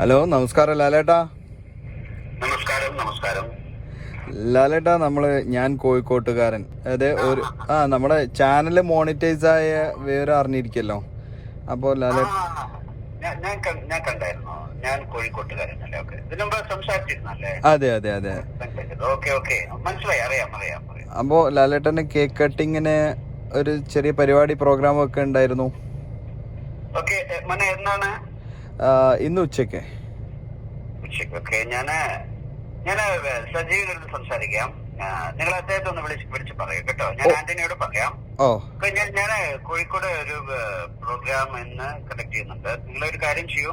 Hello നമസ്കാരം ലാലേട്ടാ. നമസ്കാരം നമസ്കാരം. ലാലേട്ടാ നമ്മൾ ഞാൻ കോഴിക്കോട്ടുകാരൻ. അതായത് ഒരു ആ നമ്മുടെ ചാനൽ മോണിറ്റൈസ് ആയ വിവരം അറിഞ്ഞിരിക്കല്ലോ. അപ്പോൾ ലാലേ ഞാൻ ഓക്കെ. മുമ്പ് സംസാരിച്ചിരുന്നല്ലേ? അതെ അതെ അതെ. Okay okay. മനസ്സിലായി അറിയാം അറിയാം അറിയാം. അപ്പോൾ ലാലേട്ടന് കേക്ക് കട്ടിങ്ങിന് ഒരു ചെറിയ പരിപാടി പ്രോഗ്രാം ഒക്കെ ഉണ്ടായിരുന്നു. ഓക്കെ മനെ എന്നാണ്? ഇന്ന് ഉച്ചയ്ക്ക്. ഉച്ചയ്ക്ക് ഞാൻ ഞാൻ ഞാൻ സജീവിനടുത്ത് സംസാരിക്കാം. നിങ്ങൾ അദ്ദേഹത്തെ ഒന്ന് വിളിച്ച് വിളിച്ച് പറയൂ കേട്ടോ. ഞാൻ ആന്റണിയോട് പറയാം. ഞാൻ ഞാൻ കോഴിക്കോട് ഒരു പ്രോഗ്രാം ഇന്ന് കണ്ടക്ട് ചെയ്യുന്നുണ്ട്. നിങ്ങൾ ഒരു കാര്യം ചെയ്യൂ.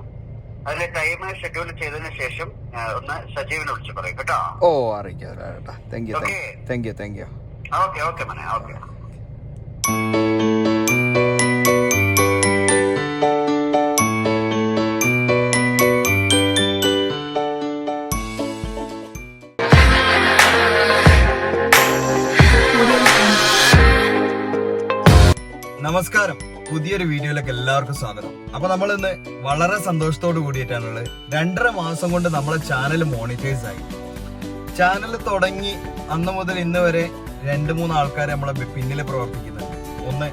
അതിലെ ടൈം ഷെഡ്യൂൾ ചെയ്തതിനു ശേഷം ഒന്ന് സജീവിനെ വിളിച്ച് പറയൂ കേട്ടോ. ഓ അറിയിക്കാം thank you. Thank you thank you okay okay മനെ ഓക്കെ പുതിയൊരു വീഡിയോയിലേക്ക് എല്ലാവർക്കും സ്വാഗതം. അപ്പൊ നമ്മൾ ഇന്ന് വളരെ സന്തോഷത്തോട് കൂടിയിട്ടാണുള്ളത്. രണ്ടര മാസം കൊണ്ട് നമ്മളെ ചാനൽ മോണിറ്റൈസ് ആയി. ചാനൽ തുടങ്ങി അന്ന് മുതൽ ഇന്ന് വരെ രണ്ട് മൂന്ന് ആൾക്കാർ നമ്മളെ പിന്നിൽ പ്രവർത്തിക്കുന്നുണ്ട്. ഒന്ന്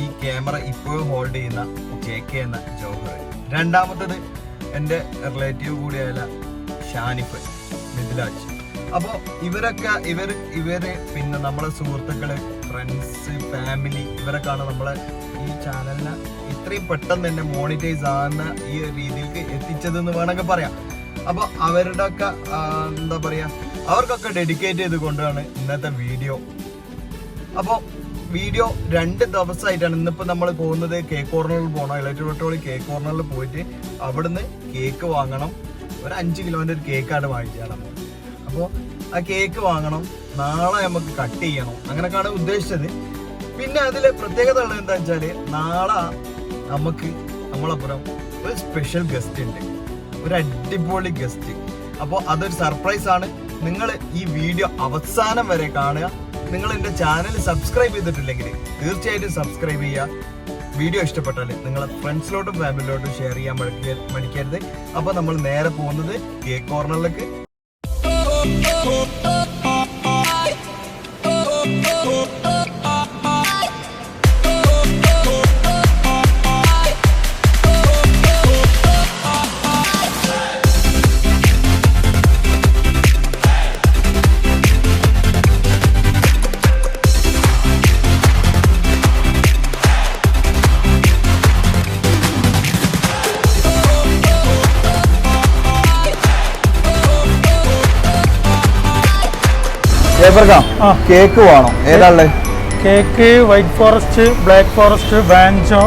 ഈ ക്യാമറ ഇപ്പോഴും ഹോൾഡ് ചെയ്യുന്ന ജെ കെ എന്ന ജോബർ രണ്ടാമത്തത് എന്റെ റിലേറ്റീവ് കൂടിയായ ഷാനിഫ് മിഥിലാജ്. അപ്പോൾ ഇവരൊക്കെ ഇവർ ഇവർ പിന്നെ നമ്മളെ സുഹൃത്തുക്കൾ ഫ്രണ്ട്സ് ഫാമിലി ഇവരൊക്കെയാണ് നമ്മളെ ഈ ചാനലിനെ ഇത്രയും പെട്ടെന്ന് തന്നെ മോണിറ്റൈസ് ആകുന്ന ഈ രീതിയിലേക്ക് എത്തിച്ചതെന്ന് വേണമെങ്കിൽ പറയാം. അപ്പോൾ അവരുടെ ഒക്കെ എന്താ പറയാ അവർക്കൊക്കെ ഡെഡിക്കേറ്റ് ചെയ്തുകൊണ്ടാണ് ഇന്നത്തെ വീഡിയോ അപ്പോൾ വീഡിയോ രണ്ട് ദിവസമായിട്ടാണ് ഇന്നിപ്പോൾ നമ്മൾ പോകുന്നത്. കേക്ക് കോർണറിൽ പോകണം ഇലക്ട്രിക് പെട്രോളിൽ കേക്ക് കോർണറിൽ പോയിട്ട് അവിടുന്ന് കേക്ക് വാങ്ങണം. ഒരു അഞ്ച് കിലോന്റെ ഒരു കേക്കാണ് വാങ്ങിക്കണം. അപ്പോൾ ആ കേക്ക് വാങ്ങണം. നാളെ നമുക്ക് കട്ട് ചെയ്യണം. അങ്ങനെയൊക്കെയാണ് ഉദ്ദേശിച്ചത്. പിന്നെ അതിലെ പ്രത്യേകത ഉള്ളത് എന്താ വെച്ചാൽ നാളെ നമുക്ക് നമ്മളപ്പുറം ഒരു സ്പെഷ്യൽ ഗസ്റ്റ് ഉണ്ട്. ഒരു അടിപൊളി ഗസ്റ്റ് അപ്പോൾ അതൊരു സർപ്രൈസ് ആണ്. നിങ്ങൾ ഈ വീഡിയോ അവസാനം വരെ കാണുക. നിങ്ങൾ എന്റെ ചാനൽ സബ്സ്ക്രൈബ് ചെയ്തിട്ടില്ലെങ്കിൽ തീർച്ചയായിട്ടും സബ്സ്ക്രൈബ് ചെയ്യുക. വീഡിയോ ഇഷ്ടപ്പെട്ടാൽ നിങ്ങളെ ഫ്രണ്ട്സിലോട്ടും ഫാമിലിയിലോട്ടും ഷെയർ ചെയ്യാൻ മടിക്ക മടിക്കരുത്. അപ്പോൾ നമ്മൾ നേരെ പോകുന്നത് കേക്ക് കോർണറിലേക്ക് കേക്ക് വേണം? ഏതാൾ cake white forest black forest banjo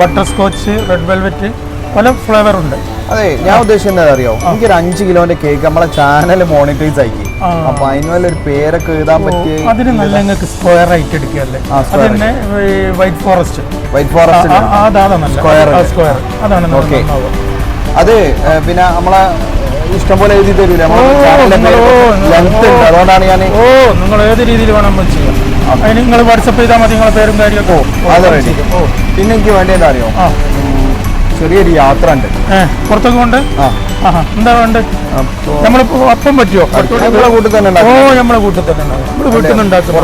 butterscotch red velvet പല ഫ്ലേവർ ഉണ്ട്. അതെ ഞാൻ ഉദ്ദേശിക്കുന്നത് അറിയോ എനിക്കൊരു അഞ്ച് കിലോന്റെ കേക്ക് നമ്മളെ ചാനൽ മോണിറ്റൈസ് ആക്കി. അപ്പൊ അതിന് വല്ല ഒരു പേരൊക്കെ എഴുതാൻ പറ്റിയ അതിന് നല്ല നിങ്ങൾക്ക് സ്ക്വയർ ആയിട്ട് എടുക്കുകയല്ലേ? അതന്നെ വൈറ്റ് ഫോറസ്റ്റ് വൈറ്റ് ഫോറസ്റ്റ് അതാണ് Square സ്ക്വയർ അതാണ് ഓക്കെ അത് പിന്നെ നമ്മളെ ഇഷ്ടം പോലെ എഴുതി തരൂല? ലെങ്ത് ഉണ്ട്. അതുകൊണ്ടാണ് ഞാൻ ഓ നിങ്ങൾ ഏത് രീതിയിൽ വേണം നമ്മൾ ചെയ്യാം? അതിന് നിങ്ങൾ വാട്സപ്പ് ചെയ്താൽ മതി നിങ്ങളെ പേരും കാര്യമൊക്കെ അത് പിന്നെ എനിക്ക് വേണ്ടി എന്താ അറിയോ ചെറിയൊരു യാത്ര ഉണ്ട്. പുറത്തൊക്കെ ഉണ്ട്? എന്താ വേണ്ട അപ്പൊ നമ്മളിപ്പോ അപ്പം പറ്റുമോ നമ്മളെ കൂട്ടിൽ തന്നെ ഓ നമ്മളെ കൂട്ടിൽ തന്നെ നമ്മൾ വീട്ടിൽ നിന്ന് ഉണ്ടാക്കും.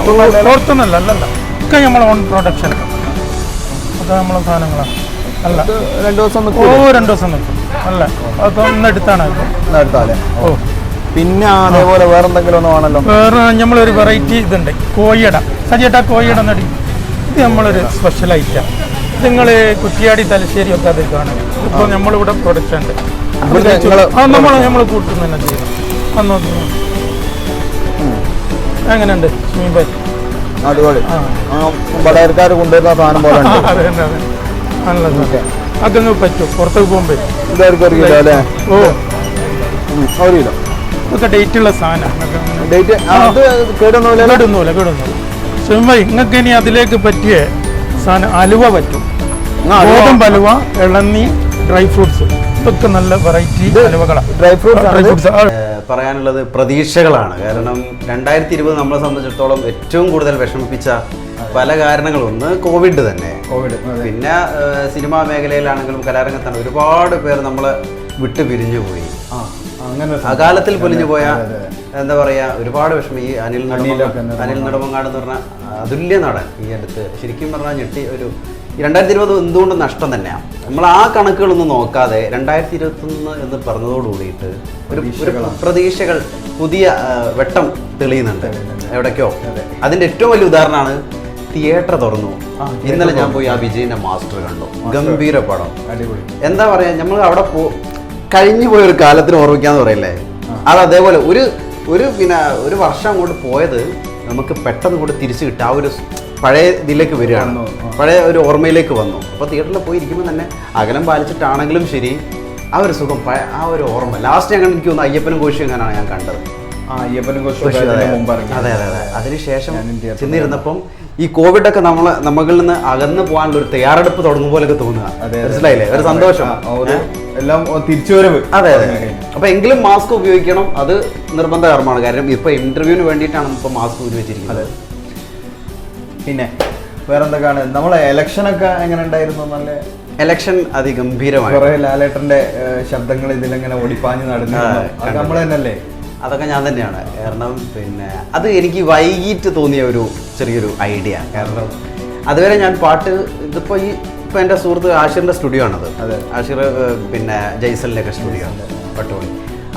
പുറത്തുനിന്നല്ല? അല്ല അല്ലല്ല. ഒക്കെ നമ്മളെ ഓൺ പ്രൊഡക്ഷൻ അതാ നമ്മളെ സാധനങ്ങളാണ് അല്ല. രണ്ടു ദിവസം ഓ രണ്ടു ദിവസം നിൽക്കും. അല്ല? അതൊക്കെ ഒന്ന് എടുത്താണ് എടുത്താലേ. ഓ. പിന്നെ അതേപോലെ വേറെ എന്തെങ്കിലും ഒന്ന് വേണമല്ലോ വേറെ നമ്മളൊരു വെറൈറ്റി ഇതുണ്ട്. കോഴിയട. സജിയേട്ടാ കോഴിയട നടി ഇത് നമ്മളൊരു സ്പെഷ്യൽ ഐറ്റം നിങ്ങൾ കുറ്റിയാടി തലശ്ശേരി ഒക്കെ അത് കാണും. ഇപ്പോൾ നമ്മളിവിടെ പ്രൊഡക്ഷൻ ഉണ്ട്. നമ്മൾ നമ്മൾ കൂട്ടുന്ന തന്നെ ചെയ്യണം അന്ന് നോക്കി. എങ്ങനെയുണ്ട്? മീൻ ഭായി അടിപൊളി. ആ. കൊണ്ടുവരുന്ന സാധനം പോലെ ഉണ്ട്. അതെ അതെ നല്ലത് നല്ല നിങ്ങൾക്ക് പറ്റും പുറത്തേക്ക് പോകുമ്പോൾ എല്ലാവർക്കും അറിയില്ല അല്ലേ? ഓ. അറിയില്ല ഇതൊക്കെ ഡേറ്റ് ഉള്ള സാധനം. ഡേറ്റ് കേടൊന്നുമില്ല കേടൊന്നുമില്ല സിംബൈ നിങ്ങൾക്ക് ഇനി അതിലേക്ക് പറ്റിയ സാധനം അലുവ പറ്റും. ഗോതമ്പ് അലുവ ഇളന്നി ഡ്രൈ ഫ്രൂട്ട്സ് ഇതൊക്കെ നല്ല വെറൈറ്റി അലുവകളാണ് ഡ്രൈ ഫ്രൂട്ട്സ് ഡ്രൈ ഫ്രൂട്ട്സ് പറയാനുള്ളത് പ്രതീക്ഷകളാണ്. കാരണം രണ്ടായിരത്തി ഇരുപത് നമ്മളെ സംബന്ധിച്ചിടത്തോളം ഏറ്റവും കൂടുതൽ വിഷമിപ്പിച്ച പല കാരണങ്ങളും ഒന്ന് കോവിഡ് തന്നെ. കോവിഡ് പിന്നെ സിനിമാ മേഖലയിലാണെങ്കിലും കലാരംഗത്താണ് ഒരുപാട് പേർ നമ്മൾ വിട്ടു പിരിഞ്ഞു പോയി. അങ്ങനെ അകാലത്തിൽ പൊലിഞ്ഞു പോയ. എന്താ പറയാ ഒരുപാട് വിഷമം. ഈ അനിൽ. അനിൽ നെടുമങ്ങാട് എന്ന് പറഞ്ഞ അതുല്യ നടൻ ഈ അടുത്ത്. ശരിക്കും പറഞ്ഞാൽ ഞെട്ടി ഒരു രണ്ടായിരത്തി ഇരുപത് എന്തുകൊണ്ട് നഷ്ടം തന്നെയാണ് നമ്മൾ ആ കണക്കുകളൊന്നും നോക്കാതെ രണ്ടായിരത്തി ഇരുപത്തൊന്ന് എന്ന് പറഞ്ഞതോടുകൂടിയിട്ട് ഒരു ഒരു പ്രതീക്ഷകൾ പുതിയ വെട്ടം തെളിയുന്നുണ്ട്. എവിടേക്കോ. അതെ. അതിന്റെ ഏറ്റവും വലിയ ഉദാഹരണമാണ് തിയേറ്റർ തുറന്നു. ഇന്നലെ ഞാൻ പോയി ആ വിജയിന്റെ മാസ്റ്റർ കണ്ടു. ഗംഭീര പടം. അടിപൊളി. എന്താ പറയാ നമ്മൾ അവിടെ പോ കഴിഞ്ഞു പോയ ഒരു കാലത്തിന് ഓർമ്മിക്കാന്ന് പറയല്ലേ? അത് അതേപോലെ ഒരു ഒരു പിന്നെ ഒരു വർഷം അങ്ങോട്ട് പോയത് നമുക്ക് പെട്ടെന്ന് കൂടെ തിരിച്ചു കിട്ടും. ആ ഒരു പഴയ ഇതിലേക്ക് വരികയാണ്. പഴയ ഒരു ഓർമ്മയിലേക്ക് വന്നു. അപ്പോൾ തിയേറ്ററിൽ പോയി ഇരിക്കുമ്പോൾ തന്നെ അകലം പാലിച്ചിട്ടാണെങ്കിലും ശരി ആ ഒരു സുഖം ആ ഒരു ഓർമ്മ. ലാസ്റ്റ് ഞാൻ എനിക്ക് തോന്നുന്നു അയ്യപ്പനും കോശി എങ്ങനെയാണ് ഞാൻ കണ്ടത്. അയ്യപ്പനും കോശി, അതെ. അതെ അതെ അതെ. അതിനുശേഷം ചെന്നിരുന്നപ്പം ഈ കോവിഡ് ഒക്കെ നമ്മൾ നമ്മളിൽ നിന്ന് അകന്നു പോകാനുള്ള ഒരു തയ്യാറെടുപ്പ് തുടങ്ങും പോലെ തോന്നുക. മനസ്സിലായില്ലേ? ഒരു സന്തോഷം? എല്ലാം തിരിച്ചുവരവ്. അതെ അതെ. അപ്പൊ എങ്കിലും മാസ്ക് ഉപയോഗിക്കണം. അത് നിർബന്ധകരമാണ്. കാരണം ഇപ്പൊ ഇന്റർവ്യൂവിന് വേണ്ടിയിട്ടാണ് ഇപ്പൊ മാസ്ക് ഉപയോഗിച്ചിരിക്കുന്നത്. പിന്നെ വേറെന്തൊക്കെയാണ്? നമ്മളെ ഇലക്ഷൻ ഒക്കെ എങ്ങനെ ഉണ്ടായിരുന്നു? നല്ല ഇലക്ഷൻ അതിഗംഭീരമായി. കുറെ ലാലേട്ടന്റെ ശബ്ദങ്ങൾ ഇതിലെങ്ങനെ ഓടിപ്പാഞ്ഞ് നടന്നു നമ്മൾ തന്നെയല്ലേ? അതൊക്കെ ഞാൻ തന്നെയാണ്. കാരണം പിന്നെ അത് എനിക്ക് വൈകിട്ട് തോന്നിയ ഒരു ചെറിയൊരു ഐഡിയ കാരണം അതുവരെ ഞാൻ പാട്ട് ഇതിപ്പോൾ ഈ ഇപ്പം എന്റെ സുഹൃത്ത് ആഷിറിന്റെ സ്റ്റുഡിയോ ആണത്. അതെ. ആഷിർ പിന്നെ ജയ്സലിന്റെയൊക്കെ സ്റ്റുഡിയോ ആണ്. പട്ടുപണി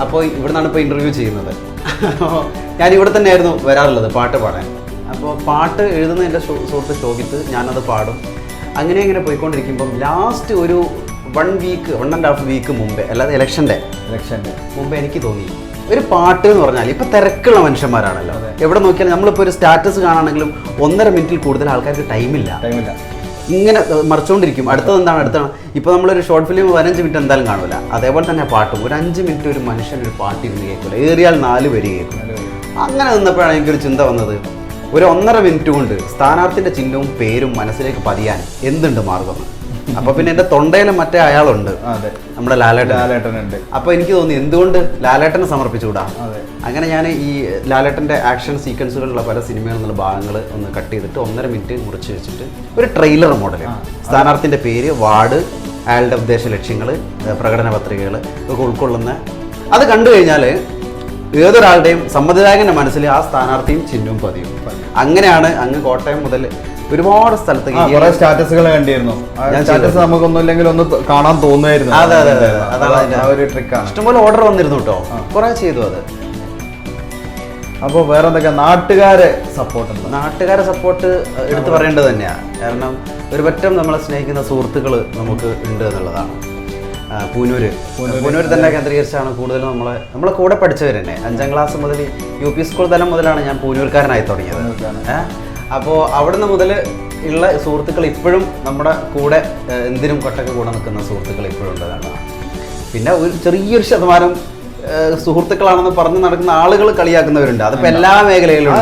അപ്പോൾ ഇവിടെ നിന്നാണ് ഇപ്പോൾ ഇന്റർവ്യൂ ചെയ്യുന്നത്. ഞാൻ ഇവിടെ തന്നെയായിരുന്നു വരാറുള്ളത് പാട്ട് പാടാൻ. അപ്പോൾ പാട്ട് എഴുതുന്ന എന്റെ സുഹൃത്ത് ശോഭിത്ത് ഞാനത് പാടും. അങ്ങനെ ഇങ്ങനെ പോയിക്കൊണ്ടിരിക്കുമ്പം ലാസ്റ്റ് ഒരു one week one and half week മുമ്പേ അല്ലാതെ ഇലക്ഷന്റെ ഇലക്ഷന്റെ മുമ്പേ എനിക്ക് തോന്നി. ഒരു പാട്ട് എന്ന് പറഞ്ഞാൽ ഇപ്പൊ തിരക്കുള്ള മനുഷ്യന്മാരാണല്ലോ. എവിടെ നോക്കിയാലും നമ്മളിപ്പോ ഒരു സ്റ്റാറ്റസ് കാണാണെങ്കിലും ഒന്നര മിനിറ്റിൽ കൂടുതൽ ആൾക്കാർക്ക് ടൈമില്ല. ടൈമില്ല. ഇങ്ങനെ മറിച്ചുകൊണ്ടിരിക്കും അടുത്തത് എന്താണ്? അടുത്താണ് ഇപ്പോൾ നമ്മളൊരു ഷോർട്ട് ഫിലിം പതിനഞ്ച് മിനിറ്റ് എന്തായാലും കാണൂല. അതേപോലെ തന്നെ പാട്ടും. ഒരു അഞ്ച് മിനിറ്റ് ഒരു മനുഷ്യൻ ഒരു പാട്ട് ഇരുന്ന് കേൾക്കില്ല ഏറിയാൽ നാല് പേര് കേൾക്കും. അങ്ങനെ നിന്നപ്പോഴാണ് എനിക്കൊരു ചിന്ത വന്നത്. ഒരു ഒന്നര മിനിറ്റ് കൊണ്ട് സ്ഥാനാർത്ഥിന്റെ ചിഹ്നവും പേരും മനസ്സിലേക്ക് പതിയാൻ എന്തുണ്ട് മാർഗം? അപ്പൊ പിന്നെ എന്റെ തൊണ്ടയിലും മറ്റേ അയാളുണ്ട്. നമ്മുടെ ലാലേട്ടൻ. ലാലേട്ടനുണ്ട്. അപ്പൊ എനിക്ക് തോന്നി എന്തുകൊണ്ട് ലാലേട്ടനെ സമർപ്പിച്ചുകൂടാ? അങ്ങനെ ഞാൻ ഈ ലാലേട്ടന്റെ ആക്ഷൻ സീക്വൻസുകളുള്ള പല സിനിമകളിൽ നിന്നുള്ള ഭാഗങ്ങൾ ഒന്ന് കട്ട് ചെയ്തിട്ട് ഒന്നര മിനിറ്റ് മുറിച്ച് വെച്ചിട്ട് ഒരു ട്രെയിലർ മോഡൽ. സ്ഥാനാർത്ഥിന്റെ പേര് വാർഡ് അയാളുടെ ഉദ്ദേശ ലക്ഷ്യങ്ങൾ പ്രകടന പത്രികകൾ ഒക്കെ ഉൾക്കൊള്ളുന്ന അത് കണ്ടു കഴിഞ്ഞാൽ ഏതൊരാളുടെയും സമ്മതിദായകന്റെ മനസ്സിൽ ആ സ്ഥാനാർത്ഥിയും ചിഹ്നവും പതിയും. അങ്ങനെയാണ് അങ്ങ് കോട്ടയം മുതൽ ഒരുപാട് സ്ഥലത്ത് സ്റ്റാറ്റസുകൾ കണ്ടിരുന്നു. സ്റ്റാറ്റസ് നമുക്കൊന്നുമില്ലെങ്കിൽ ഒന്ന് കാണാൻ തോന്നുമായിരുന്നു. അതെ അതെ അതെ അതാണ് ഒരു ട്രിക്കാണ് ഇഷ്ടംപോലെ ഓർഡർ വന്നിരുന്നു കേട്ടോ. കുറെ ചെയ്തു അത്. അപ്പോൾ വേറെ എന്തൊക്കെ നാട്ടുകാരെ സപ്പോർട്ട് ഉണ്ട്? നാട്ടുകാരെ സപ്പോർട്ട് എടുത്തു പറയേണ്ടത് തന്നെയാണ് കാരണം ഒരു പറ്റം നമ്മളെ സ്നേഹിക്കുന്ന സുഹൃത്തുക്കൾ നമുക്ക് ഉണ്ട് എന്നുള്ളതാണ്. പൂനൂര്. പൂനൂര്, തന്നെ കേന്ദ്രീകരിച്ചാണ് കൂടുതൽ നമ്മളെ നമ്മളെ കൂടെ പഠിച്ചവർ തന്നെ. അഞ്ചാം ക്ലാസ് മുതൽ യു പി സ്കൂൾ തലം മുതലാണ് ഞാൻ പൂനൂർക്കാരനായി തുടങ്ങിയത്. ഏഹ് അപ്പോൾ അവിടുന്ന് മുതൽ ഉള്ള സുഹൃത്തുക്കൾ ഇപ്പോഴും നമ്മുടെ കൂടെ എന്തിനും കൊട്ടൊക്കെ കൂടെ നിൽക്കുന്ന സുഹൃത്തുക്കൾ ഇപ്പോഴും ഉള്ളതാണ്. പിന്നെ ഒരു ചെറിയൊരു ശതമാനം സുഹൃത്തുക്കളാണെന്ന് പറഞ്ഞ് നടക്കുന്ന ആളുകൾ കളിയാക്കുന്നവരുണ്ട്. അതിപ്പോ എല്ലാ മേഖലയിലും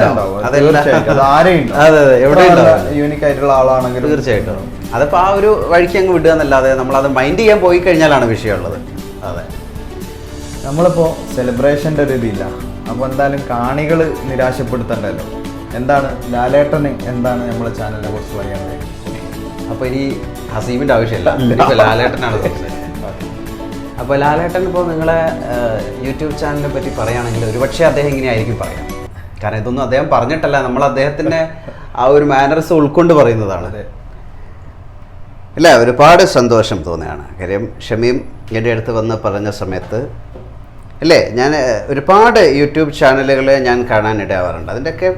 യൂണിക് ആയിട്ടുള്ള ആളാണെങ്കിലും തീർച്ചയായിട്ടും. അതിപ്പോ ആ ഒരു വഴിക്ക് അങ്ങ് വിടുക എന്നല്ലാതെ നമ്മൾ അത് മൈൻഡ് ചെയ്യാൻ പോയി കഴിഞ്ഞാലാണ് വിഷയമുള്ളത്. അതെ. നമ്മളിപ്പോ സെലിബ്രേഷന്റെ ഒരു ഇതില്ല. അപ്പൊ എന്തായാലും കാണികൾ നിരാശപ്പെടുത്തണ്ടല്ലോ. എന്താണ് ലാലേട്ടന് എന്താണ് നമ്മളെ ചാനലിനെ കുറിച്ച് പറയാനുള്ളത്? അപ്പൊ ഇനി ഹസീമിന്റെ ആവശ്യമില്ല. ലാലേട്ടനാണ് അപ്പൊ അപ്പോൾ ലാലേട്ടൻ ഇപ്പോൾ നിങ്ങളെ യൂട്യൂബ് ചാനലിനെ പറ്റി പറയുകയാണെങ്കിൽ ഒരുപക്ഷെ അദ്ദേഹം ഇങ്ങനെയായിരിക്കും പറയാം. കാരണം ഇതൊന്നും അദ്ദേഹം പറഞ്ഞിട്ടല്ല നമ്മൾ അദ്ദേഹത്തിന്റെ ആ ഒരു മാനർസ് ഉൾക്കൊണ്ട് പറയുന്നതാണ്. ഇല്ല ഒരുപാട് സന്തോഷം തോന്നുകയാണ്. കാര്യം ഷമീം എന്റെ അടുത്ത് വന്ന് പറഞ്ഞ സമയത്ത് അല്ലേ? ഞാൻ ഒരുപാട് യൂട്യൂബ് ചാനലുകൾ ഞാൻ കാണാനിടയാവാറുണ്ട്. അതിന്റെയൊക്കെ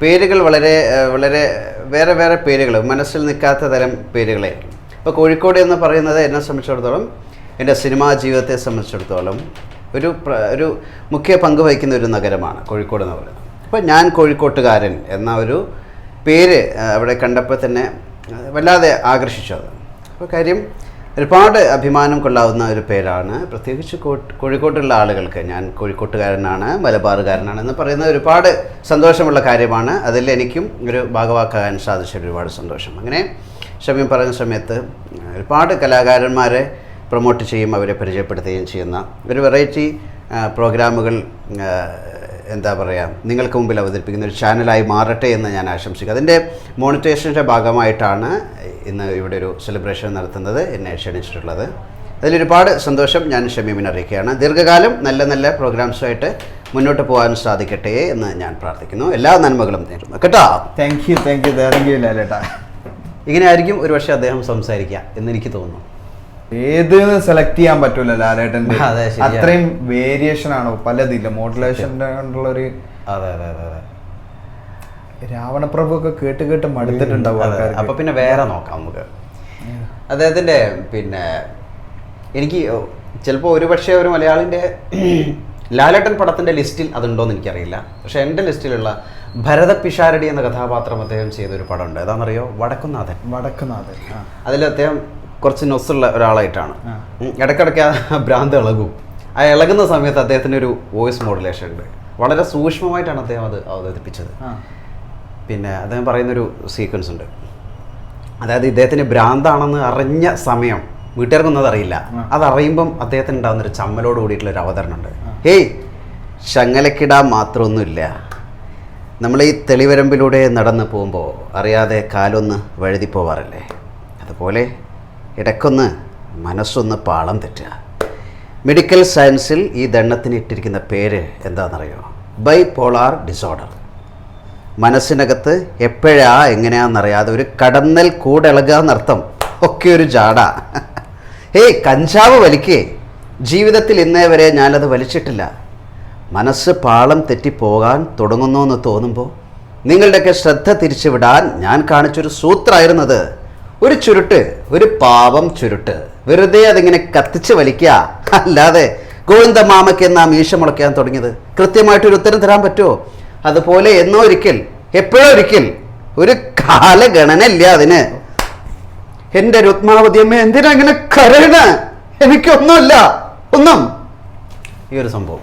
പേരുകൾ വളരെ വളരെ വേറെ വേറെ പേരുകൾ മനസ്സിൽ നിൽക്കാത്ത തരം പേരുകളായിരിക്കും ഇപ്പോൾ കോഴിക്കോട് എന്ന് പറയുന്നത് എന്നെ സംബന്ധിച്ചിടത്തോളം എന്റെ സിനിമാ ജീവിതത്തെ സംബന്ധിച്ചിടത്തോളം ഒരു ഒരു മുഖ്യ പങ്ക് വഹിക്കുന്ന ഒരു നഗരമാണ് കോഴിക്കോട് എന്ന് പറയുന്നത്. അപ്പോൾ ഞാൻ കോഴിക്കോട്ടുകാരൻ എന്ന ഒരു പേര് അവിടെ കണ്ടപ്പോൾ തന്നെ വല്ലാതെ ആകർഷിച്ചു അത് അപ്പോൾ കാര്യം ഒരുപാട് അഭിമാനം കൊള്ളാവുന്ന ഒരു പേരാണ്. പ്രത്യേകിച്ച് കോട്ട് കോഴിക്കോട്ടുള്ള ആളുകൾക്ക്. ഞാൻ കോഴിക്കോട്ടുകാരനാണ് മലബാറുകാരനാണ് എന്ന് പറയുന്ന ഒരുപാട് സന്തോഷമുള്ള കാര്യമാണ്. അതിൽ എനിക്കും ഒരു ഭാഗവാക്കാൻ സാധിച്ച ഒരുപാട് സന്തോഷം. അങ്ങനെ ഷമീം പറയുന്ന സമയത്ത് ഒരുപാട് കലാകാരന്മാരെ പ്രൊമോട്ട് ചെയ്യും അവരെ പരിചയപ്പെടുത്തുകയും ചെയ്യുന്ന ഒരു വെറൈറ്റി പ്രോഗ്രാമുകൾ എന്താ പറയുക നിങ്ങൾക്ക് മുമ്പിൽ അവതരിപ്പിക്കുന്ന ഒരു ചാനലായി മാറട്ടെ എന്ന് ഞാൻ ആശംസിക്കുന്നു. അതിന്റെ മോണിറ്റേഷന്റെ ഭാഗമായിട്ടാണ് ഇന്ന് ഇവിടെ ഒരു സെലിബ്രേഷൻ നടത്തുന്നത് എന്നെ ക്ഷണിച്ചിട്ടുള്ളത്. അതിലൊരുപാട് സന്തോഷം ഞാൻ ഷമീമിനെ അറിയിക്കുകയാണ്. ദീർഘകാലം നല്ല നല്ല പ്രോഗ്രാംസുമായിട്ട് മുന്നോട്ട് പോകാൻ സാധിക്കട്ടെ എന്ന് ഞാൻ പ്രാർത്ഥിക്കുന്നു. എല്ലാ നന്മകളും നേരുന്നു. കേട്ടോ? Thank you thank you thank you ലാലേട്ടാ ഇങ്ങനെ ആയിരിക്കും ഒരുപക്ഷെ അദ്ദേഹം സംസാരിക്കുക എന്ന് എനിക്ക് തോന്നുന്നു. ഏതെന്ന് സെലക്ട് ചെയ്യാൻ പറ്റൂല ലാലേട്ടൻ. അത്രയും വേരിയേഷൻ ആണ്? പലതില്ല. മോഡുലേഷന്റെ കൊണ്ടുള്ള ഒരു രാവണപ്രഭു ഒക്കെ കേട്ട് കേട്ട് മടുത്തിട്ടുണ്ടാവും അപ്പൊ പിന്നെ വേറെ നോക്കാം നമുക്ക്. അദ്ദേഹത്തിന്റെ പിന്നെ എനിക്ക് ചിലപ്പോൾ ഒരുപക്ഷെ ഒരു മലയാളിന്റെ ലാലേട്ടൻ പടത്തിന്റെ ലിസ്റ്റിൽ അതുണ്ടോന്ന് എനിക്കറിയില്ല. പക്ഷെ എന്റെ ലിസ്റ്റിലുള്ള ഭരത പിഷാരടി എന്ന കഥാപാത്രം അദ്ദേഹം ചെയ്ത ഒരു പടമുണ്ട്. ഏതാണെന്നറിയോ? വടക്കുന്നാഥൻ വടക്കുന്നാഥൻ ആ. അതിൽ അദ്ദേഹം കുറച്ച് നൊസ്സുള്ള ഒരാളായിട്ടാണ്. ഇടയ്ക്കിടയ്ക്ക് ആ ഭ്രാന്ത് ഇളകും. ആ ഇളകുന്ന സമയത്ത് അദ്ദേഹത്തിന് ഒരു വോയിസ് മോഡുലേഷൻ ഉണ്ട്. വളരെ സൂക്ഷ്മമായിട്ടാണ് അദ്ദേഹം അത് അവതരിപ്പിച്ചത്. പിന്നെ അദ്ദേഹം പറയുന്നൊരു സീക്വൻസ് ഉണ്ട്. അതായത് ഇദ്ദേഹത്തിന് ഭ്രാന്താണെന്ന് അറിഞ്ഞ സമയം വീട്ടുകാർക്കൊന്നും അതറിയില്ല. അതറിയുമ്പം അദ്ദേഹത്തിന് ഉണ്ടാകുന്നൊരു ചമ്മലോട് കൂടിയിട്ടുള്ള ഒരു അവതരണം ഉണ്ട്. ഹേയ് ശങ്ങലക്കിടാൻ മാത്രമൊന്നുമില്ല. നമ്മൾ ഈ തെളിവരമ്പിലൂടെ നടന്നു പോകുമ്പോൾ അറിയാതെ കാലൊന്ന് വഴുതി പോവാറില്ലേ അതുപോലെ ഇടയ്ക്കൊന്ന് മനസ്സൊന്ന് പാളം തെറ്റുക. മെഡിക്കൽ സയൻസിൽ ഈ ദണ്ണത്തിന് ഇട്ടിരിക്കുന്ന പേര് എന്താണെന്നറിയോ? ബൈ പോളാർ ഡിസോർഡർ മനസ്സിനകത്ത് എപ്പോഴാ എങ്ങനെയാണെന്നറിയാതെ ഒരു കടന്നൽ കൂടിളകുക എന്നർത്ഥം. ഒക്കെ ഒരു ജാട. ഹേയ് കഞ്ചാവ് വലിക്കേ. ജീവിതത്തിൽ ഇന്നേ വരെ ഞാനത് വലിച്ചിട്ടില്ല. മനസ്സ് പാളം തെറ്റിപ്പോകാൻ തുടങ്ങുന്നു എന്ന് തോന്നുമ്പോൾ നിങ്ങളുടെയൊക്കെ ശ്രദ്ധ തിരിച്ചുവിടാൻ ഞാൻ കാണിച്ചൊരു സൂത്രമായിരുന്നത് ഒരു ചുരുട്ട് ഒരു പാവം ചുരുട്ട്. വെറുതെ അതിങ്ങനെ കത്തിച്ച് വലിക്കുക. അല്ലാതെ ഗോവിന്ദ മാമയ്ക്ക് എന്നാ മീശ മുളയ്ക്കാൻ തുടങ്ങിയത്? കൃത്യമായിട്ടൊരു ഉത്തരം തരാൻ പറ്റുമോ? അതുപോലെ എന്നോ ഒരിക്കൽ എപ്പോഴോ ഒരിക്കൽ ഒരു കാലഗണന ഇല്ല അതിന്. എന്റെ രുത്മാവതി അമ്മ എന്തിനാ ഇങ്ങനെ കരയണ? എനിക്കൊന്നുമില്ല. ഒന്നും. ഈ ഒരു സംഭവം.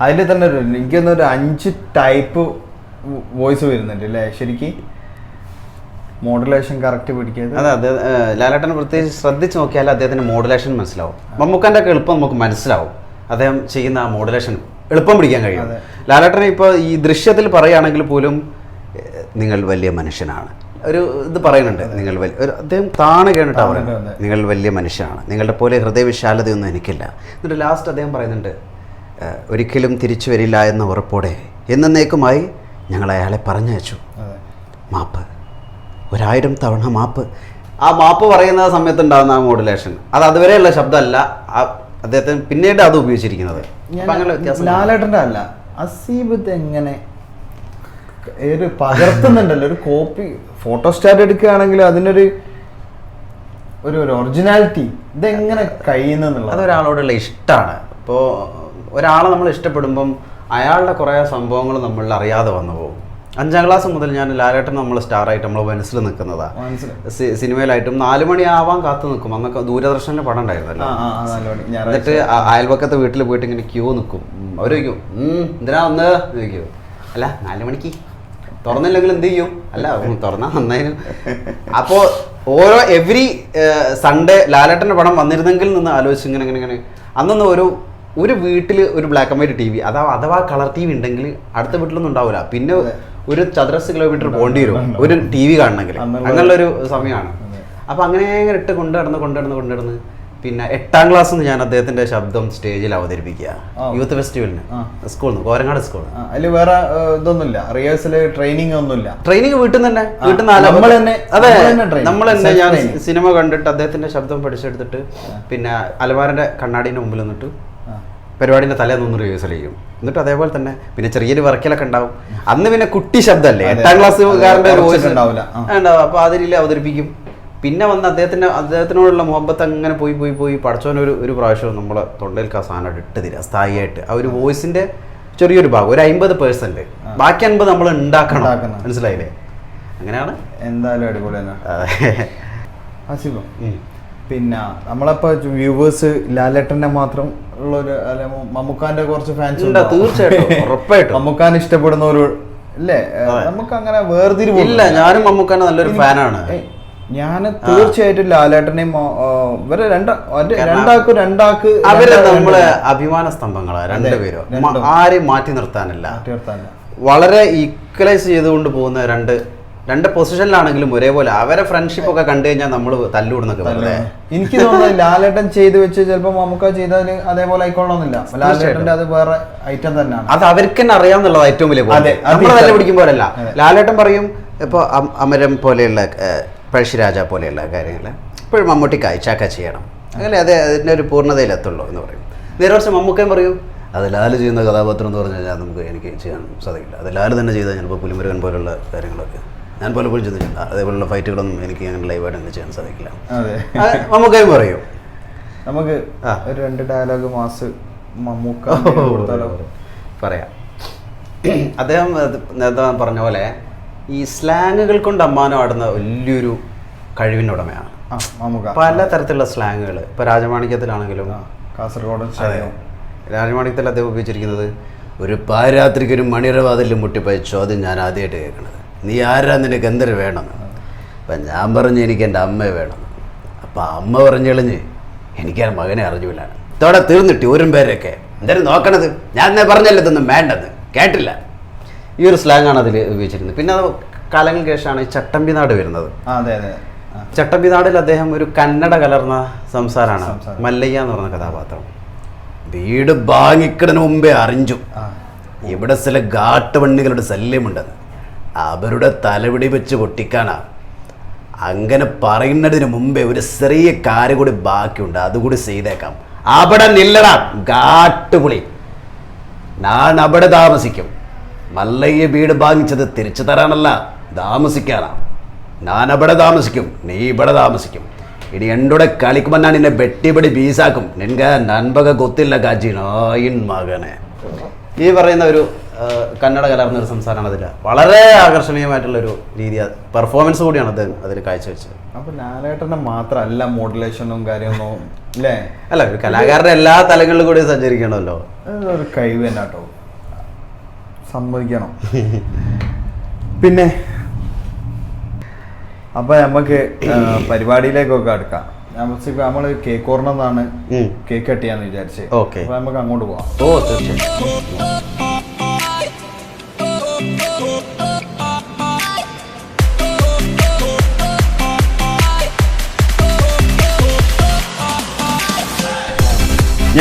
അതിൽ തന്നെ ഒരു എനിക്കൊന്ന് ഒരു അഞ്ച് ടൈപ്പ് വോയിസ് വരുന്നുണ്ട് അല്ലേ? ശരിക്ക്? മോഡുലേഷൻ കറക്റ്റ് പിടിക്കുന്നത് അതെ അതെ ലാലേട്ടനെ പ്രത്യേകിച്ച് ശ്രദ്ധിച്ച് നോക്കിയാൽ അദ്ദേഹത്തിന്റെ മോഡുലേഷൻ മനസ്സിലാവും. മമ്മൂക്കാന്റെ ഒക്കെ എളുപ്പം നമുക്ക് മനസ്സിലാവും. അദ്ദേഹം ചെയ്യുന്ന ആ മോഡുലേഷൻ എളുപ്പം പിടിക്കാൻ കഴിയും. ലാലേട്ടനെ ഇപ്പോൾ ഈ ദൃശ്യത്തിൽ പറയുകയാണെങ്കിൽ പോലും നിങ്ങൾ വലിയ മനുഷ്യനാണ്. ഒരു ഇത് പറയുന്നുണ്ട് നിങ്ങൾ വലിയ ഒരു അദ്ദേഹം താണ കേണിട്ടാ താണ പറയുന്നത് നിങ്ങൾ വലിയ മനുഷ്യനാണ്. നിങ്ങളുടെ പോലെ ഹൃദയവിശാലതയൊന്നും എനിക്കില്ല. എന്നിട്ട് ലാസ്റ്റ് അദ്ദേഹം പറയുന്നുണ്ട് ഒരിക്കലും തിരിച്ചു വരില്ല എന്ന ഉറപ്പോടെ എന്നേക്കുമായി ഞങ്ങൾ അയാളെ പറഞ്ഞയച്ചു. വെച്ചു മാപ്പ്. ഒരായിരം തവണ മാപ്പ്. ആ മാപ്പ് പറയുന്ന സമയത്ത് ഉണ്ടാകുന്ന ആ മോഡുലേഷൻ അത് അതുവരെയുള്ള ശബ്ദമല്ല. ആ അദ്ദേഹത്തിന് പിന്നീട് അത് ഉപയോഗിച്ചിരിക്കുന്നത്. അല്ല. അസീബ് എങ്ങനെ ഒരു പകർത്തുന്നുണ്ടല്ലോ. ഒരു കോപ്പി ഫോട്ടോ ഫോട്ടോസ്റ്റാറ്റ് എടുക്കുകയാണെങ്കിൽ അതിനൊരു ഒരു ഒരു ഒറിജിനാലിറ്റി ഇതെങ്ങനെ കഴിയുന്നുള്ളത് അതൊരാളോടുള്ള ഇഷ്ടമാണ്. ഇപ്പോൾ ഒരാളെ നമ്മൾ ഇഷ്ടപ്പെടുമ്പം അയാളുടെ കുറേ സംഭവങ്ങൾ നമ്മളിൽ അറിയാതെ വന്നു പോകും. അഞ്ചാം ക്ലാസ് മുതൽ ഞാൻ ലാലേട്ടൻ നമ്മൾ സ്റ്റാർ ആയിട്ട് നമ്മൾ മനസ്സിൽ നിൽക്കുന്നതാണ് സി- സിനിമയിലായിട്ടും നാലു മണിയാവാൻ കാത്തു നിൽക്കും. അന്നൊക്കെ ദൂരദർശനിലെ പടം ഉണ്ടായിരുന്നല്ലോ. എന്നിട്ട് അയൽവക്കത്തെ അയൽപക്കത്തെ വീട്ടിൽ പോയിട്ട് ഇങ്ങനെ ക്യൂ നിൽക്കും. അവർ ചോദിക്കും "ഉം, എന്തിനാ വന്ന്? ചോദിക്കും. അല്ല നാലു മണിക്ക്. തുറന്നില്ലെങ്കിൽ എന്ത് ചെയ്യും? അല്ല തുറന്നാ നന്നായിരുന്നു അപ്പോൾ ഓരോ എവറി സൺഡേ ലാലേട്ടന്റെ പടം വന്നിരുന്നെങ്കിൽ നിന്ന് ആലോചിച്ച് ഇങ്ങനെ ഇങ്ങനെ ഇങ്ങനെ. അന്നൊന്നും ഒരു ഒരു വീട്ടിൽ ഒരു black and white T V അഥവാ അഥവാ കളർ ടി വി ഉണ്ടെങ്കിൽ അടുത്ത വീട്ടിലൊന്നും ഉണ്ടാവില്ല പിന്നെ ഒരു ചതുരശ്ര കിലോമീറ്റർ പോകേണ്ടി വരും. ഒരു ടി വി കാണണമെങ്കിൽ. അങ്ങനെയുള്ള ഒരു സമയമാണ്. അപ്പോൾ അപ്പൊ അങ്ങനെ ഇട്ട് കൊണ്ടുനടന്ന് കൊണ്ടുനടന്ന് കൊണ്ടുനടന്ന് പിന്നെ എട്ടാം ക്ലാസ് ഞാൻ അദ്ദേഹത്തിന്റെ ശബ്ദം സ്റ്റേജിൽ അവതരിപ്പിക്കുക. യൂത്ത് ഫെസ്റ്റിവലിന്. സ്കൂളിൽ നിന്ന് കോരങ്ങാട് സ്കൂൾ അതിൽ വേറെ ഇതൊന്നുമില്ല. റിഹേഴ്സൽ ട്രെയിനിങ് ഒന്നുമില്ല. ട്രെയിനിങ് വീട്ടിൽ നിന്ന് തന്നെ. വീട്ടിൽ നിന്ന് നമ്മൾ തന്നെ- അതെ. നമ്മൾ തന്നെ ഞാൻ സിനിമ കണ്ടിട്ട് അദ്ദേഹത്തിന്റെ ശബ്ദം പഠിച്ചെടുത്തിട്ട് പിന്നെ അലമാരന്റെ കണ്ണാടിന്റെ മുമ്പിൽ നിന്നിട്ട്. ആ. തലേന്നൊന്ന് തലേന്ന് റിഹേഴ്സൽ ചെയ്യും. എന്നിട്ട് അതേപോലെ തന്നെ പിന്നെ ചെറിയൊരു വർക്കിലൊക്കെ ഉണ്ടാവും. അന്ന് പിന്നെ കുട്ടി ശബ്ദമല്ലേ. എട്ടാം ക്ലാസ് വോയിസ് ഉണ്ടാവില്ല. ഉണ്ടാവും. അപ്പൊ അതിൽ അവതരിപ്പിക്കും. പിന്നെ വന്ന് അദ്ദേഹത്തിന്റെ അദ്ദേഹത്തിനോടുള്ള മുഹബത്ത് അങ്ങനെ പോയി പോയി പോയി പഠിച്ചവനൊരു ഒരു പ്രാവശ്യം നമ്മളെ തൊണ്ടയിൽ ആ ഇട്ട് തരിക സ്ഥായിയായിട്ട്. ആ ഒരു വോയിസിന്റെ ചെറിയൊരു ഭാഗം. ഒരു അമ്പത് പേഴ്സന്റ് ബാക്കി അൻപത് നമ്മൾ ഉണ്ടാക്കണം. മനസ്സിലായില്ലേ? അങ്ങനെയാണ്. എന്തായാലും അടിപൊളി തന്നെ. പിന്നെ നമ്മളപ്പോ വ്യൂവേഴ്സ് ലാലേട്ടന്റെ മാത്രം ഉള്ള ഒരു അല്ലെ മമ്മൂക്കാന്റെ കുറച്ച് ഫാൻസ് ഉണ്ട്, തീർച്ചയായിട്ടും, ഉറപ്പായിട്ടും. മമ്മൂക്കാൻ ഇഷ്ടപ്പെടുന്ന ഒരു അല്ലേ. നമുക്ക് അങ്ങനെ വേർതിരിവ് ഇല്ല ഞാനും മമ്മൂക്കാന്റെ നല്ലൊരു ഫാനാണ് ഞാൻ തീർച്ചയായിട്ടും ലാലേട്ടനെയും ഇവരെ രണ്ടാ രണ്ടാക്ക് അവർ രണ്ടാക്ക് നമ്മളെ അഭിമാന സ്തംഭങ്ങളാ രണ്ടുപേരും രണ്ടും. ആരെയും മാറ്റി നിർത്താനില്ല. വളരെ ഈക്വലൈസ് ചെയ്തുകൊണ്ട് പോകുന്ന രണ്ട് രണ്ട് പൊസിഷനിലാണെങ്കിലും ഒരേപോലെ. അവരെ ഫ്രണ്ട്ഷിപ്പ് ഒക്കെ കണ്ടു കഴിഞ്ഞാൽ നമ്മൾ തല്ലുകൂടുന്നൊക്കെ വെറുതെ എനിക്ക് തോന്നുന്നത് ലാലേട്ടൻ ചെയ്തു വെച്ച് ചിലപ്പോൾ മമ്മൂക്ക ചെയ്താൽ അതേപോലെ ആയിക്കോളണമെന്നില്ല ലാലേട്ടന്റെ അത് വേറെ ഐറ്റം തന്നെയാണ്. അത് അവർക്ക് തന്നെ അറിയാമെന്നുള്ളത് ഏറ്റവും വലിയ നമ്മൾ തല്ല ഇഷ്ടം. പിടിക്കുമ്പോഴല്ല അതെ. ലാലേട്ടൻ പറയും ഇപ്പോൾ അമരം പോലെയുള്ള പഴശ്ശിരാജ പോലെയുള്ള കാര്യങ്ങൾ ഇപ്പോഴും മമ്മൂട്ടി അയച്ചാക്ക ചെയ്യണം. അങ്ങനെ അതെ അതിന്റെ ഒരു പൂർണതയിലെത്തുള്ളൂ എന്ന് പറയും. നേരെ വർഷം മമ്മൂക്കയും പറയും അത് ലാൽ ചെയ്യുന്ന കഥാപാത്രം എന്ന് പറഞ്ഞു കഴിഞ്ഞാൽ നമുക്ക് എനിക്ക് ചെയ്യാൻ സാധിക്കില്ല. അത് ലാൽ തന്നെ ചെയ്താൽ ചിലപ്പോൾ പുലിമുരുകൻ പോലുള്ള കാര്യങ്ങളൊക്കെ ഞാൻ പലപ്പോഴും ചിന്തിച്ചിട്ടില്ല അതേപോലുള്ള ഫൈറ്റുകളൊന്നും എനിക്ക് അങ്ങനെ ലൈവായിട്ട് ഒന്നും ചെയ്യാൻ സാധിക്കില്ല. അതെ. പറയൂ. നമുക്ക് ഒരു രണ്ട് ഡയലോഗ് മാസ് മമ്മൂക്ക പറയാം. അദ്ദേഹം അത് നേരത്തെ പറഞ്ഞ പോലെ ഈ സ്ലാങ്ങുകൾ കൊണ്ട് അമ്മാനം ആടുന്ന വലിയൊരു കഴിവിനുടമയാണ് ആ മമ്മൂക്ക. പല തരത്തിലുള്ള സ്ലാങ്ങുകൾ. ഇപ്പോൾ രാജമാണിക്യത്തിലാണെങ്കിലും. കാസർഗോഡ് അതെ. രാജമാണിക്യത്തിൽ അദ്ദേഹം ഉപയോഗിച്ചിരിക്കുന്നത് ഒരു പാരാത്രിക്ക് ഒരു മണിരവാതിലും മുട്ടിപ്പോയ ചോദ്യം ഞാൻ ആദ്യമായിട്ട് കേൾക്കണത് നീ ആരാ നിനക്ക് എന്തൊരു വേണം? അപ്പം ഞാൻ പറഞ്ഞു എനിക്ക് എന്റെ അമ്മയെ വേണം. അപ്പം അമ്മ പറഞ്ഞു കളിഞ്ഞ് എനിക്ക് ആ മകനെ അറിഞ്ഞൂല ഇതോടെ തീർന്നിട്ട് ഒരു പേരൊക്കെ. എന്തായാലും നോക്കണത്. ഞാൻ എന്നെ പറഞ്ഞല്ലോ ഇതൊന്നും വേണ്ടെന്ന്. കേട്ടില്ല. ഈ ഒരു സ്ലാങ് ആണ് അതിൽ ഉപയോഗിച്ചിരുന്നത്. പിന്നെ അത് കാലങ്ങൾക്ക് ശേഷമാണ് ഈ ചട്ടമ്പിനാട് വരുന്നത്. അതെ അതെ. ആ. ചട്ടമ്പി നാടിൽ അദ്ദേഹം ഒരു കന്നഡ കലർന്ന സംസാരമാണ്. സംസാരം. മല്ലയ്യ എന്ന് പറഞ്ഞ കഥാപാത്രം. വീട് ബാങ്ങിക്കിടന് മുമ്പേ അറിഞ്ഞു. ഇവിടെ ചില ഗാട്ടുവണ്ണികളുടെ ശല്യമുണ്ടെന്ന്. അവരുടെ തലവിടി വെച്ച് പൊട്ടിക്കാനാ. അങ്ങനെ പറയുന്നതിന് മുമ്പേ ഒരു ചെറിയ കാര്യം കൂടി ബാക്കിയുണ്ട് അതുകൂടി ചെയ്തേക്കാം. അവിടെ നില്ലടാ ഗാട്ടുപുളി ഞാൻ അവിടെ താമസിക്കും. മല്ലയ്യ വീട് വാങ്ങിച്ചത് തിരിച്ചു തരാനല്ല താമസിക്കാനാ. ഞാൻ അവിടെ താമസിക്കും നീ ഇവിടെ താമസിക്കും. ഇനി എന്റെ കളിക്കുമ്പോൾ ഞാൻ നിന്നെ വെട്ടിപടി ബീസാക്കും നിൻക നൻപക കൊത്തില്ല കാച്ചിനായിൻ മകനെ. ഈ പറയുന്ന ഒരു കന്നഡ കലർന്ന ഒരു സംസാരമാണ് അതിൽ വളരെ ആകർഷണീയമായിട്ടുള്ള ഒരു രീതി പെർഫോമൻസ് കൂടിയാണ് അദ്ദേഹം അതിൽ കാഴ്ചവെച്ചത്. അപ്പൊ ലാലേട്ടന്റെ മാത്രമല്ല മോഡുലേഷനും കാര്യമൊന്നും അല്ലേ അല്ല ഒരു കലാകാരന്റെ എല്ലാ തലങ്ങളിലും കൂടി സഞ്ചരിക്കണമല്ലോ. ഒരു കഴിവ് തന്നെ കേട്ടോ. സമ്മതിക്കണം. പിന്നെ അപ്പൊ നമുക്ക് പരിപാടിയിലേക്കൊക്കെ അടുക്കാം. നമ്മൾ കേക്ക് ഓർണമെന്നാണ്. കേക്ക് കട്ടിയാന്ന് വിചാരിച്ചത്. അപ്പൊ നമുക്ക് അങ്ങോട്ട് പോവാം. ഓ തീർച്ചയായും.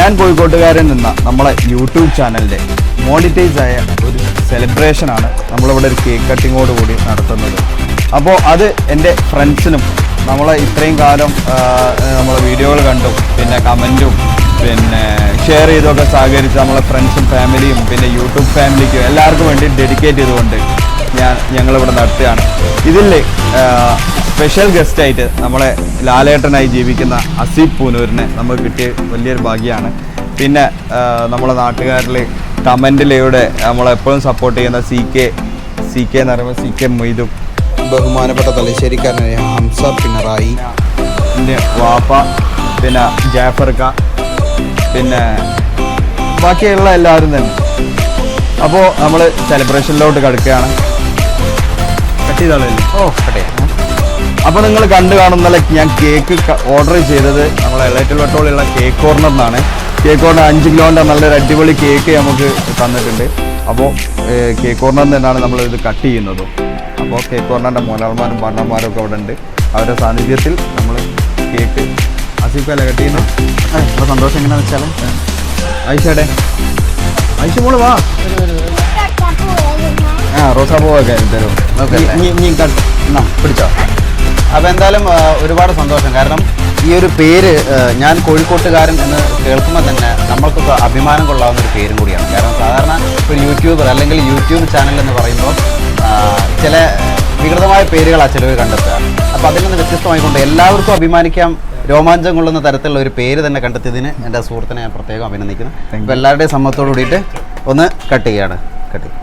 ഞാൻ കോഴിക്കോട്ടുകാരൻ എന്ന നമ്മളെ യൂട്യൂബ് ചാനലിന്റെ മോണിറ്റൈസ് ആയ ഒരു സെലിബ്രേഷനാണ് നമ്മളിവിടെ ഒരു കേക്ക് കട്ടിങ്ങോട് കൂടി നടത്തുന്നത്. അപ്പോൾ അത് എന്റെ ഫ്രണ്ട്സിനും നമ്മളെ ഇത്രയും കാലം നമ്മളെ വീഡിയോകൾ കണ്ടും പിന്നെ കമന്റും പിന്നെ ഷെയർ ചെയ്തൊക്കെ സഹകരിച്ച് നമ്മളെ ഫ്രണ്ട്സും ഫാമിലിയും പിന്നെ യൂട്യൂബ് ഫാമിലിക്കും എല്ലാവർക്കും വേണ്ടി ഡെഡിക്കേറ്റ് ചെയ്തുകൊണ്ട് ഞാൻ ഞങ്ങളിവിടെ നടത്തുകയാണ്. ഇതിൽ സ്പെഷ്യൽ ഗസ്റ്റായിട്ട് നമ്മളെ ലാലേട്ടനായി ജീവിക്കുന്ന അസീബ് പൂനൂരിനെ നമുക്ക് കിട്ടിയ വലിയൊരു ഭാഗ്യമാണ്. പിന്നെ നമ്മളെ നാട്ടുകാരിൽ കമന്റിലൂടെ നമ്മളെപ്പോഴും സപ്പോർട്ട് ചെയ്യുന്ന സി കെ സി കെ എന്ന് പറയുമ്പോൾ സി കെ മൊയ്തും. ബഹുമാനപ്പെട്ട തലശ്ശേരിക്കാരനായ ഹംസ പിണറായി. പിന്നെ വാപ്പ പിന്നെ ജാഫർക്ക പിന്നെ ബാക്കിയുള്ള എല്ലാവരും തന്നെ. അപ്പോൾ നമ്മൾ സെലിബ്രേഷനിലോട്ട് കിടക്കുകയാണ്. കട്ട് ചെയ്താളല്ലേ? ഓ അപ്പോൾ നിങ്ങൾ കണ്ടു കാണുന്ന ഞാൻ കേക്ക് ഓർഡർ ചെയ്തത്. നമ്മളെ ഇളയറ്റൽ വട്ടോളിലുള്ള കേക്ക് കോർണറിനാണ് കേക്ക് കോർണർ അഞ്ച് കിലോന്റെ നല്ലൊരു അടിപൊളി കേക്ക് നമുക്ക് തന്നിട്ടുണ്ട്. അപ്പോൾ കേക്ക് കോർണറിൽ നിന്നാണ് നമ്മൾ ഇത് കട്ട് ചെയ്യുന്നത്. അപ്പോൾ കേക്ക് കോർണറിന്റെ മോനാൾമാരും പണ്ണന്മാരും ഒക്കെ അവിടെ ഉണ്ട്. അവരുടെ സാന്നിധ്യത്തിൽ നമ്മൾ കേക്ക് അസിഫല്ല കട്ട് ചെയ്യുന്നു. സന്തോഷം എങ്ങനെയാണെന്ന് വെച്ചാൽ ആയിഷയുടെ ആയിഷ മോൾ വാ. ആ റോസാപ്പൂവൊക്കെ തരും. ഓക്കേ. നീ പിടിച്ചോ. അപ്പോൾ എന്തായാലും ഒരുപാട് സന്തോഷം. കാരണം ഈ ഒരു പേര് ഞാൻ കോഴിക്കോട്ടുകാരൻ എന്ന് കേൾക്കുമ്പോൾ തന്നെ നമ്മൾക്കൊക്കെ അഭിമാനം കൊള്ളാവുന്ന ഒരു പേരും കൂടിയാണ്. കാരണം സാധാരണ ഒരു യൂട്യൂബർ അല്ലെങ്കിൽ യൂട്യൂബ് ചാനൽ എന്ന് പറയുമ്പോൾ ചില വികൃതമായ പേരുകളാണ് ചിലവർ കണ്ടെത്തുക. അപ്പോൾ അതിൽ നിന്ന് വ്യത്യസ്തമായിക്കൊണ്ട് എല്ലാവർക്കും അഭിമാനിക്കാം. രോമാഞ്ചം കൊള്ളുന്ന തരത്തിലുള്ള ഒരു പേര് തന്നെ കണ്ടെത്തിയതിന് എന്റെ സുഹൃത്തിനെ ഞാൻ പ്രത്യേകം അഭിനന്ദിക്കുന്നു. ഇപ്പോൾ എല്ലാവരുടെയും സമ്മതത്തോടു കൂടിയിട്ട് ഒന്ന് കട്ട് ചെയ്യുകയാണ് കട്ട് ചെയ്യും.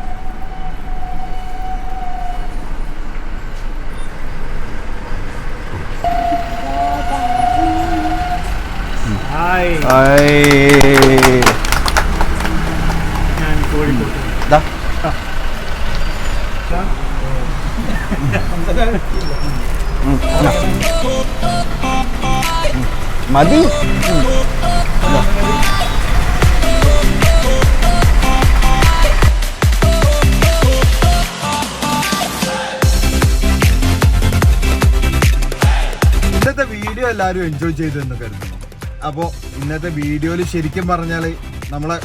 മതി ഇന്നത്തെ വീഡിയോ എല്ലാവരും എൻജോയ് ചെയ്തെന്ന് കരുതുന്നു അപ്പോൾ ഇന്നത്തെ വീഡിയോയിൽ ശരിക്കും പറഞ്ഞാൽ നമ്മളെ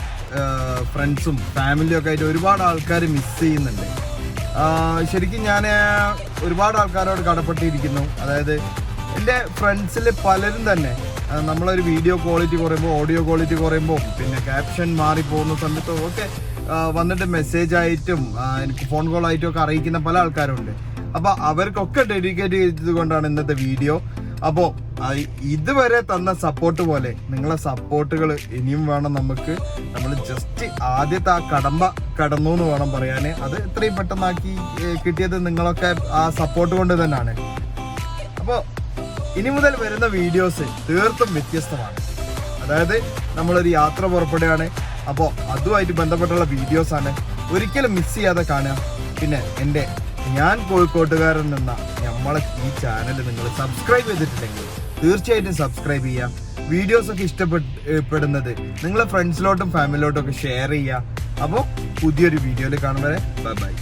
ഫ്രണ്ട്സും ഫാമിലിയും ഒക്കെ ആയിട്ട് ഒരുപാട് ആൾക്കാർ മിസ് ചെയ്യുന്നുണ്ട്. ശരിക്കും ഞാൻ ഒരുപാട് ആൾക്കാരോട് കടപ്പെട്ടിരിക്കുന്നു. അതായത് എന്റെ ഫ്രണ്ട്സിൽ പലരും തന്നെ നമ്മളൊരു വീഡിയോ ക്വാളിറ്റി കുറയുമ്പോൾ ഓഡിയോ ക്വാളിറ്റി കുറയുമ്പോൾ പിന്നെ ക്യാപ്ഷൻ മാറിപ്പോകുന്ന സമയത്തും ഒക്കെ വന്നിട്ട് മെസ്സേജ് ആയിട്ടും എനിക്ക് ഫോൺ കോൾ ആയിട്ടും ഒക്കെ അറിയിക്കുന്ന പല ആൾക്കാരുണ്ട്. അപ്പോൾ അവർക്കൊക്കെ ഡെഡിക്കേറ്റ് ചെയ്തത് കൊണ്ടാണ് ഇന്നത്തെ വീഡിയോ അപ്പോൾ ഇതുവരെ തന്ന സപ്പോർട്ട് പോലെ നിങ്ങളെ സപ്പോർട്ടുകൾ ഇനിയും വേണം നമുക്ക്. നമ്മൾ ജസ്റ്റ് ആദ്യത്തെ ആ കടമ്പ കടന്നു എന്ന് വേണം പറയാൻ അത് ഇത്രയും പെട്ടെന്നാക്കി കിട്ടിയത് നിങ്ങളൊക്കെ ആ സപ്പോർട്ട് കൊണ്ട് തന്നെയാണ് അപ്പോൾ ഇനി മുതൽ വരുന്ന വീഡിയോസ് തീർത്തും വ്യത്യസ്തമാണ്. അതായത് നമ്മളൊരു യാത്ര പുറപ്പെടുകയാണ്. അപ്പോൾ അതുമായിട്ട് ബന്ധപ്പെട്ടുള്ള വീഡിയോസാണ് ഒരിക്കലും മിസ് ചെയ്യാതെ കാണുക. പിന്നെ എന്റെ ഞാൻ കോഴിക്കോട്ടുകാരൻ എന്ന നമ്മളെ ഈ ചാനൽ നിങ്ങൾ സബ്സ്ക്രൈബ് ചെയ്തിട്ടില്ലെങ്കിൽ തീർച്ചയായിട്ടും സബ്സ്ക്രൈബ് ചെയ്യുക വീഡിയോസ് ഒക്കെ ഇഷ്ടപ്പെടുന്നത് നിങ്ങളെ ഫ്രണ്ട്സിലോട്ടും ഫാമിലിയിലോട്ടും ഒക്കെ ഷെയർ ചെയ്യുക അപ്പോൾ പുതിയൊരു വീഡിയോയിൽ കാണുന്നവരെ ബൈ ബൈ